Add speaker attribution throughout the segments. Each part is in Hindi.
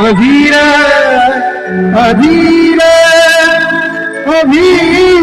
Speaker 1: अधीर अधीर अधीर।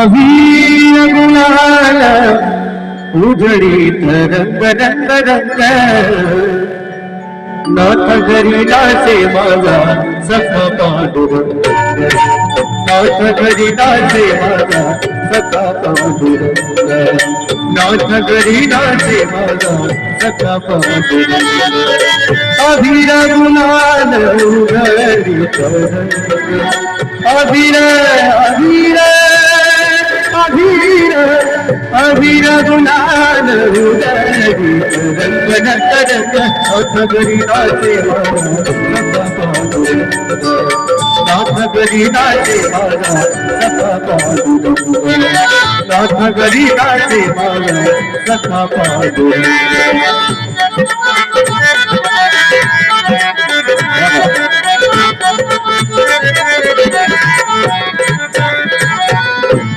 Speaker 1: अधीर गुलाल उघडी तरंग, रंग रंग। नाथ घरी नाचे माझा सखा पांडुरंग नाथ घरी नाचे माझा सखा नाथ घरी नाचे माझा सखा पांडुरंग अभिर उघडी तरंग अभिर अभिर अभिर अभिर गुलाल उघडी तरंग तरंग नाथ घरी नाचे नाथ घरी नाचे माझा सखा पांडुरंग नाथ पांडुरंग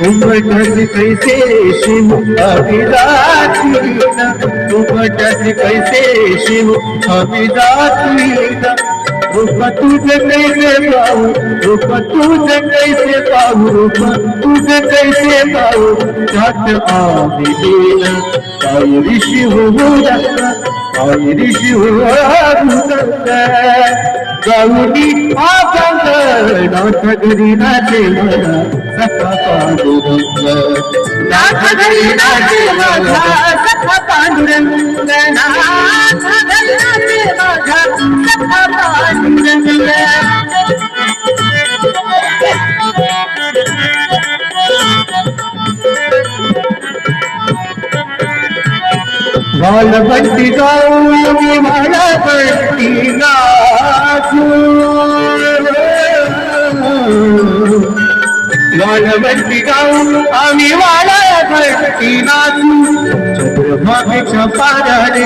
Speaker 1: उमटस कैसे शिव अभिदातीन उमटस कैसे शिव अभिदातीन रूप तुझ कैसे पाहू रूप तुझ कैसे पाहू रूप तुझ कैसे पाहू झट आदि दीन काय ऋषि हो काय ऋषि हो गाऊनी आगंग नाथ घरी नाचे मला सखा पांडुरंग नाथ घरी नाचे माझा सखा पांडुरंग नाथ घरी नाचे वालबट्टी गाऊ मी वालबट्टी नाचू वालबट्टी गाऊ आम्ही वालबट्टी नाचू चंद्रभागेच्या पाराने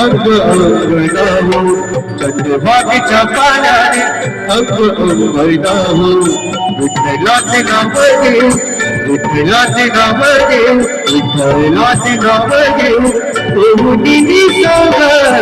Speaker 1: अंग अंग गाऊ चंद्रभागेच्या पाराने अंग अंग गाऊ विठ्ठलाचे नाव घेऊ विठ्ठलाचे नाव घेऊ विठ्ठलाचे नाव घेऊ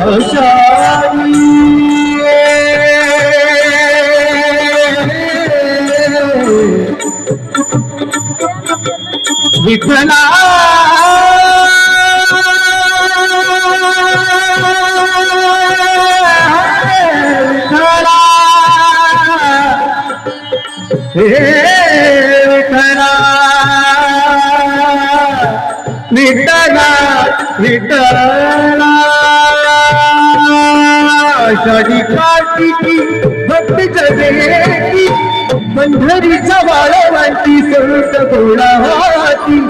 Speaker 1: ओमुनी सोग we cry Hey, Krishna, Krishna, Krishna, Krishna, Krishna, Krishna, Krishna, पंढरीचा वाळवांची संत गोळावाती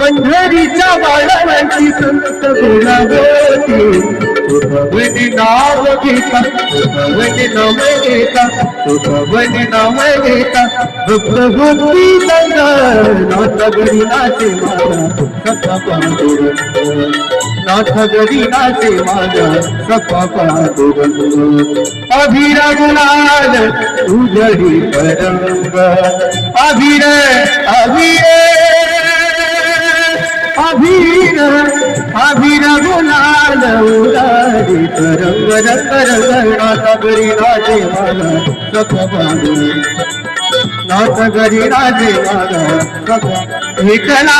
Speaker 1: पंढरीचा वाळवांची संत गोळावती भवनी नाव घेता भवनी नाव घेता भवनी नाव घेता. भक्त भक्ती नाथ गरी नाचे माता सखा पाहतो नाथ घरी नाचे माझा सखा पांडुरंग अभिर गुलाल उजडी तरंग अभिर अभिर अभिर अभिर गुलाल उजडी तरंग रंग नाथ घरी नाचे माझा सखा पांडुरंग नाथ घरी राजे माझा सखा विठला